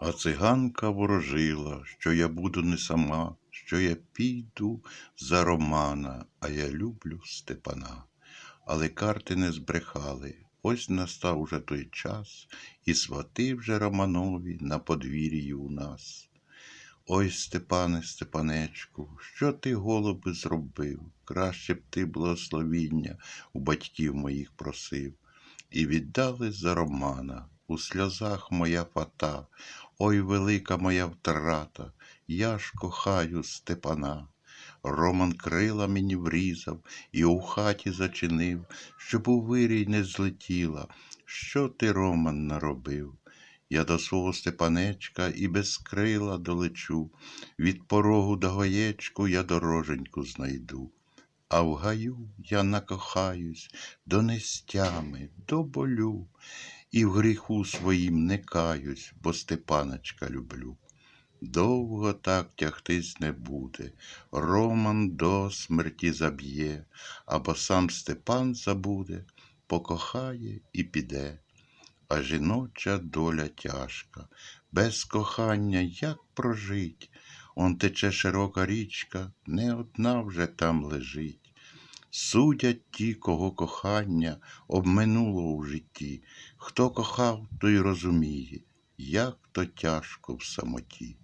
А циганка ворожила, що я буду не сама, що я піду за Романа, а я люблю Степана. Але карти не збрехали. Ось настав уже той час, і свати вже Романові на подвір'ї у нас. Ой, Степане, Степанечку, що ти, голуби, зробив? Краще б ти благословіння у батьків моїх просив. І віддали за Романа, у сльозах моя фата, ой, велика моя втрата, я ж кохаю Степана. Роман крила мені врізав і у хаті зачинив, щоб у вирій не злетіла. Що ти, Роман, наробив? Я до свого Степанечка і без крила долечу, від порогу до гаєчку я дороженьку знайду. А в гаю я накохаюсь до нестями, до болю, і в гріху своїм не каюсь, бо Степаночка люблю. Довго так тягтись не буде, Роман до смерті заб'є, або сам Степан забуде, покохає і піде. А жіноча доля тяжка, без кохання як прожить? Он тече широка річка, не одна вже там лежить. Судять ті, кого кохання обминуло у житті. Хто кохав, той розуміє, як то тяжко в самоті.